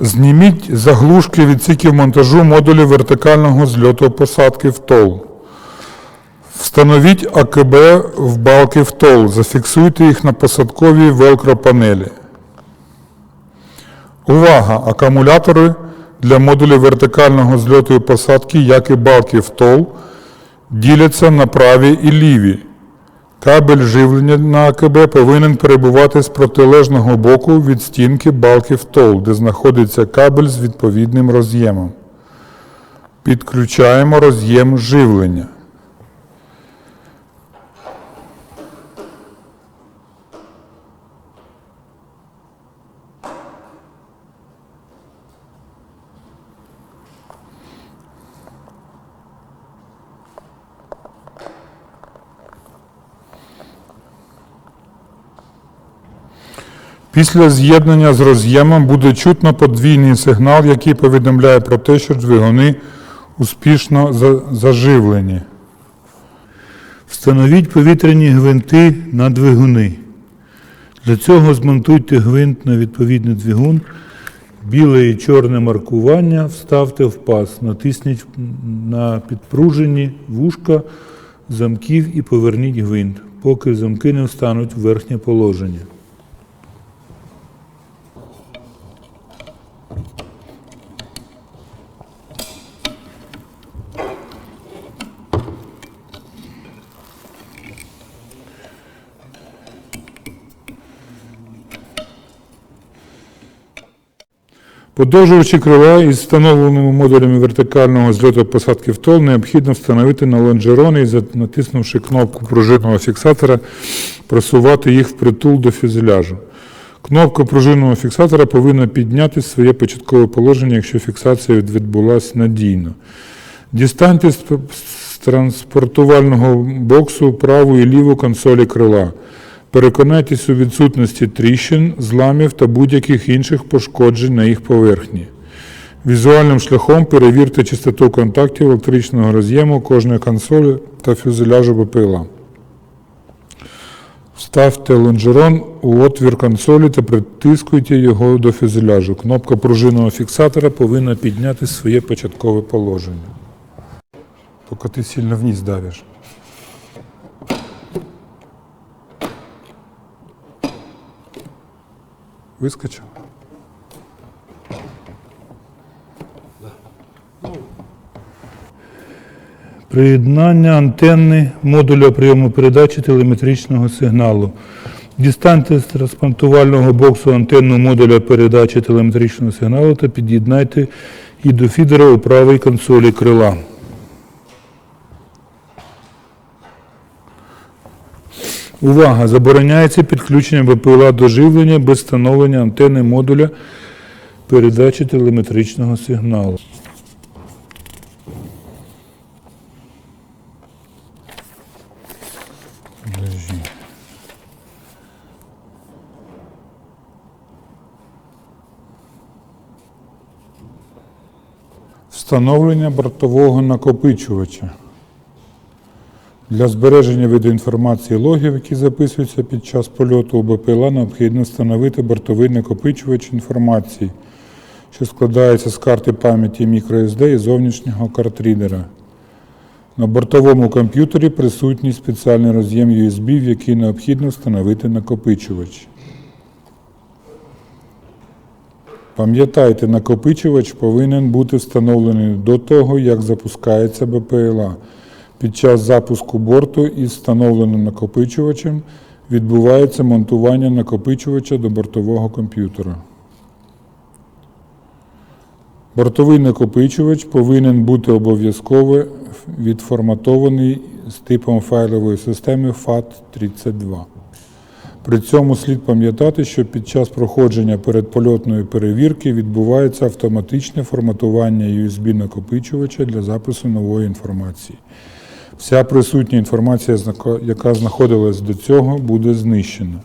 Зніміть заглушки відсіків монтажу модулів вертикального зльоту посадки в ТОЛ. Встановіть АКБ в балки в ТОЛ. Зафіксуйте їх на посадковій велкро-панелі. Увага! Акумулятори для модулів вертикального зльоту і посадки, як і балки ТОЛ, діляться на праві і ліві. Кабель живлення на АКБ повинен перебувати з протилежного боку від стінки балки в ТОЛ, де знаходиться кабель з відповідним роз'ємом. Підключаємо роз'єм живлення. Після з'єднання з роз'ємом буде чутно подвійний сигнал, який повідомляє про те, що двигуни успішно заживлені. Встановіть повітряні гвинти на двигуни. Для цього змонтуйте гвинт на відповідний двигун, біле і чорне маркування вставте в паз, натисніть на підпружені вушка замків і поверніть гвинт, поки замки не встануть в верхнє положення. Подовжувачі крила із встановленими модулями вертикального зльоту посадки в тол необхідно встановити на лонжерони і, натиснувши кнопку пружинного фіксатора, просувати їх впритул до фюзеляжу. Кнопка пружинного фіксатора повинна підняти своє початкове положення, якщо фіксація відбулася надійно. Дістаньте з транспортувального боксу праву і ліву консолі крила. Переконайтесь у відсутності тріщин, зламів та будь-яких інших пошкоджень на їх поверхні. Візуальним шляхом перевірте чистоту контактів електричного роз'єму кожної консолі та фюзеляжу БПЛА. Вставте лонжерон у отвір консолі та притискуйте його до фюзеляжу. Кнопка пружинного фіксатора повинна підняти своє початкове положення. Только ты сильно вниз давишь. Выскочил? Приєднання антенни модуля прийому передачі телеметричного сигналу. Дістаньте з транспортувального боксу антенну модуля передачі телеметричного сигналу та під'єднайте її до фідера у правій консолі крила. Увага! Забороняється підключення БПЛА до живлення без встановлення антенни модуля передачі телеметричного сигналу. Встановлення бортового накопичувача. Для збереження відеоінформації логів, які записуються під час польоту у БПЛА, необхідно встановити бортовий накопичувач інформації, що складається з карти пам'яті microSD і зовнішнього картрідера. На бортовому комп'ютері присутній спеціальний роз'єм USB, в який необхідно встановити накопичувач. Пам'ятайте, накопичувач повинен бути встановлений до того, як запускається БПЛА. Під час запуску борту із встановленим накопичувачем відбувається монтування накопичувача до бортового комп'ютера. Бортовий накопичувач повинен бути обов'язково відформатований з типом файлової системи FAT32. При цьому слід пам'ятати, що під час проходження передпольотної перевірки відбувається автоматичне форматування USB-накопичувача для запису нової інформації. Вся присутня інформація, яка знаходилась до цього, буде знищена.